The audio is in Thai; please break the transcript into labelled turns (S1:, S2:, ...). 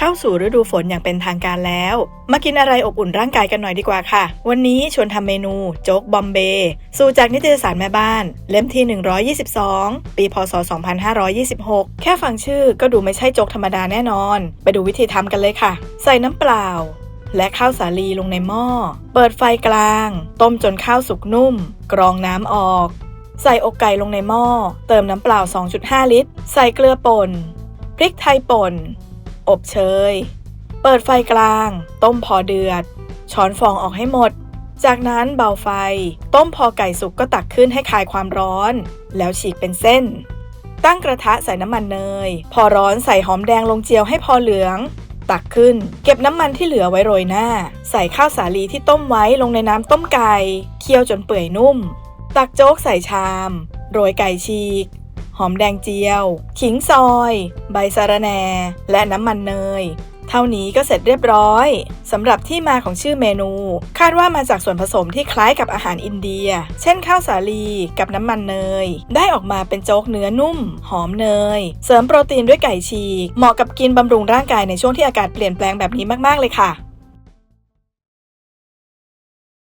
S1: เข้าสู่ฤดูฝนอย่างเป็นทางการแล้ว มากินอะไรอบอุ่นร่างกายกันหน่อยดีกว่าค่ะ วันนี้ชวนทำเมนูโจ๊กบอมเบย์สูตรจากนิตยสารแม่บ้าน เล่มที่ 122 ปีพศ 2526 แค่ฟังชื่อก็ดูไม่ใช่โจ๊กธรรมดาแน่นอน ไปดูวิธีทำกันเลยค่ะ ใส่น้ำเปล่า และข้าวสาลีลงในหม้อ เปิดไฟกลาง ต้มจนข้าวสุกนุ่ม กรองน้ำออก ใส่อกไก่ลงในหม้อ เติมน้ำเปล่า 2.5 ลิตร ใส่เกลือป่นพริกไทยป่น อบเชย เปิดไฟกลาง ต้มพอเดือด ช้อนฟองออกให้หมด จากนั้นเบาไฟ ต้มพอไก่สุกก็ตักขึ้นให้คลายความร้อน แล้วฉีกเป็นเส้น ตั้งกระทะใส่น้ำมันเนย พอร้อนใส่หอมแดงลงเจียวให้พอเหลือง ตักขึ้น เก็บน้ำมันที่เหลือไว้โรยหน้า ใส่ข้าวสาลีที่ต้มไว้ลงในน้ำต้มไก่ เคี่ยวจนเปื่อยนุ่ม ตักโจ๊กใส่ชาม โรยไก่ฉีก หอมแดงเจียว ขิงซอย ใบสะระแหน่ และน้ำมันเนย เท่านี้ก็เสร็จเรียบร้อยสำหรับที่มาของชื่อเมนู คาดว่ามาจากส่วนผสมที่คล้ายกับอาหารอินเดีย เช่นข้าวสาลีกับน้ำมันเนย ได้ออกมาเป็นโจ๊กเนื้อนุ่ม หอมเนย เสริมโปรตีนด้วยไก่ฉีก เหมาะกับกินบำรุงร่างกายในช่วงที่อากาศเปลี่ยนแปลงแบบนี้มากๆเลยค่ะ